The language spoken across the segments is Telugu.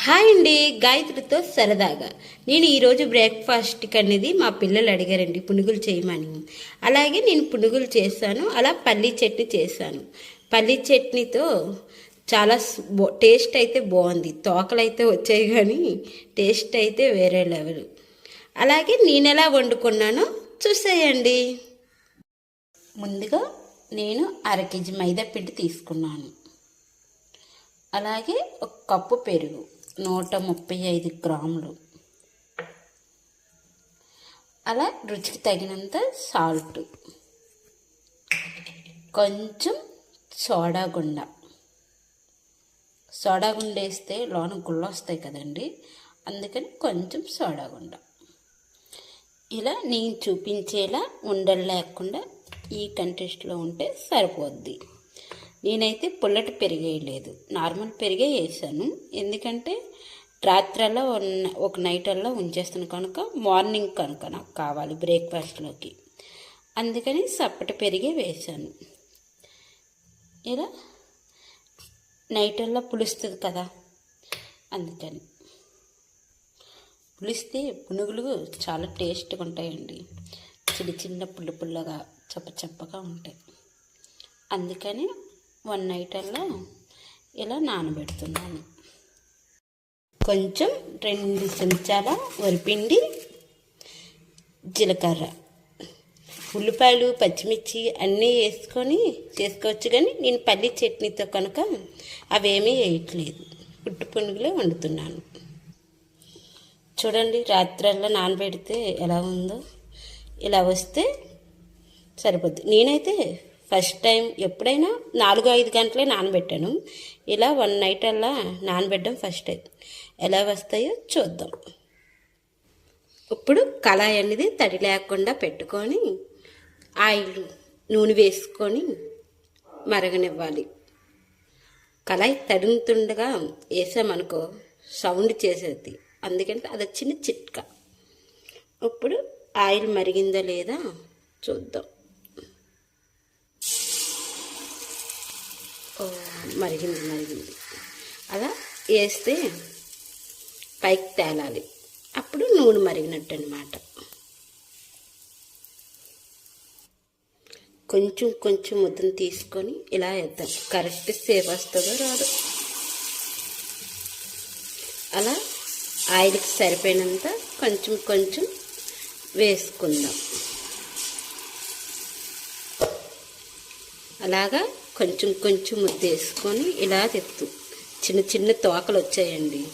హాయ్ అండి గాయత్రితో సరదాగా. నేను ఈరోజు బ్రేక్ఫాస్ట్కి అనేది మా పిల్లలు అడిగారండి పునుగులు చేయమని. అలాగే నేను పునుగులు చేశాను అలా పల్లీ చట్నీ చేశాను. పల్లీ చట్నీతో చాలా బో- టేస్ట్ అయితే బాగుంది తోకలు అయితే వచ్చాయి కానీ టేస్ట్ అయితే వేరే లెవెల్ అలాగే నేను ఎలా వండుకున్నానో చూసేయండి. ముందుగా నేను అర కేజీ మైదా పిండి తీసుకున్నాను. అలాగే ఒక కప్పు పెరుగు. నూట ముప్పై ఐదు గ్రాములు. అలా రుచికి తగినంత సాల్ట్ కొంచెం సోడా గుండ. సోడా గుండ వేస్తే లోన గుళ్ళు వస్తాయి కదండి అందుకని కొంచెం సోడా గుండ. ఇలా నేను చూపించేలా ఉండలు లేకుండా ఈ కంటెస్ట్లో ఉంటే సరిపోద్ది. నేనైతే పుల్లటి పెరిగేయలేదు నార్మల్ పెరిగే వేసాను. ఎందుకంటే రాత్రల్లా ఒక నైట్ అల్లా ఉంచేస్తాను కనుక మార్నింగ్ కనుక నాకు కావాలి బ్రేక్ఫాస్ట్లోకి. అందుకని సప్పటి పెరిగే వేసాను. ఇలా నైట్ అలా పులుస్తుంది కదా అందుకని. పులిస్తే పునుగులు చాలా టేస్ట్గా ఉంటాయండి. చిన్న చిన్న పుల్ల పుల్లగా చప్ప చప్పగా ఉంటాయి. అందుకని వన్ నైట్ అలా ఇలా నానబెడుతున్నాను. కొంచెం రెండు చెంచాల వరిపిండి జీలకర్ర ఉల్లిపాయలు పచ్చిమిర్చి అన్నీ వేసుకొని చేసుకోవచ్చు కానీ నేను పల్లి చట్నీతో కనుక అవేమీ వేయట్లేదు. పుట్టు పునుగులే వండుతున్నాను. చూడండి రాత్రల్లా నానబెడితే ఎలా ఉందో. ఇలా వస్తే సరిపోద్ది. నేనైతే ఫస్ట్ టైం ఎప్పుడైనా నాలుగు ఐదు గంటలే నానబెట్టాను. ఇలా వన్ నైట్ అలా నానబెట్టడం ఫస్ట్ టైం. ఎలా వస్తాయో చూద్దాం. ఇప్పుడు కళాయి అనేది తడి లేకుండా పెట్టుకొని ఆయిల్ నూనె వేసుకొని మరగనివ్వాలి. కళాయి తడుగుతుండగా వేసామనుకో సౌండ్ చేసేది. అందుకని అది చిన్న చిట్కా. ఇప్పుడు ఆయిల్ మరిగిందా లేదా చూద్దాం. మరిగింది మరిగింది. అలా వేస్తే పైకి తేలాలి. అప్పుడు నూనె మరిగినట్టు అనమాట కొంచెం కొంచెం ముద్దను తీసుకొని ఇలా వేద్దాం. కరెక్ట్ సేవ్ వస్తుందో రాదు. అలా ఆయిల్కి సరిపోయినంత కొంచెం కొంచెం వేసుకుందాం. అలాగా కొంచెం కొంచెం ముద్ద వేసుకొని ఇలా తెత్తు. చిన్న చిన్న తోకలు వచ్చాయండి.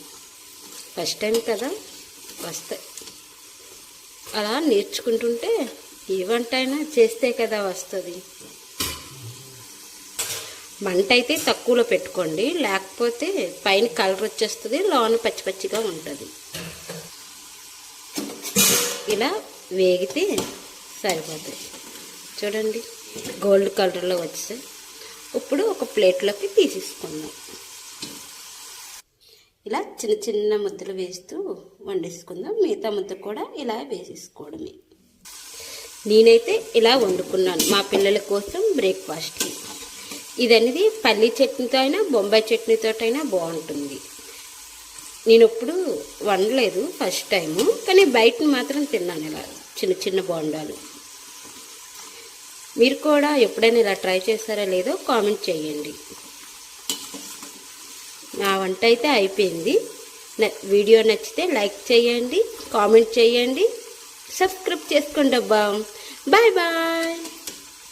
ఫస్ట్ టైం కదా వస్తాయి. అలా నేర్చుకుంటుంటే ఏ వంట అయినా చేస్తే కదా వస్తుంది. మంట అయితే తక్కువలో పెట్టుకోండి. లేకపోతే పైన కలర్ వచ్చేస్తుంది లోన పచ్చి పచ్చిగా ఉంటుంది. ఇలా వేగితే సరిపోతుంది చూడండి. గోల్డ్ కలర్లో వచ్చాయి ఇప్పుడు ఒక ప్లేట్లోకి తీసేసుకుందాం. ఇలా చిన్న చిన్న ముద్దలు వేస్తూ వండేసుకుందాం. మిగతా ముద్ద కూడా ఇలా వేసేసుకోవడమే. నేనైతే ఇలా వండుకున్నాను మా పిల్లల కోసం బ్రేక్ఫాస్ట్కి ఇది అనేది పల్లీ చట్నీతో అయినా బొంబాయి చట్నీతో అయినా బాగుంటుంది. నేను ఎప్పుడు వండలేదు ఫస్ట్ టైము కానీ బయట మాత్రం తిన్నాను ఇలా చిన్న చిన్న బోండాలు. మీరు కూడా ఎప్పుడైనా ఇలా ట్రై చేస్తారా లేదో కామెంట్ చేయండి. నా వంట అయితే అయిపోయింది. న- వీడియో నచ్చితే లైక్ చేయండి కామెంట్ చేయండి సబ్స్క్రైబ్ చేసుకోండి అబ్బా. Bye bye.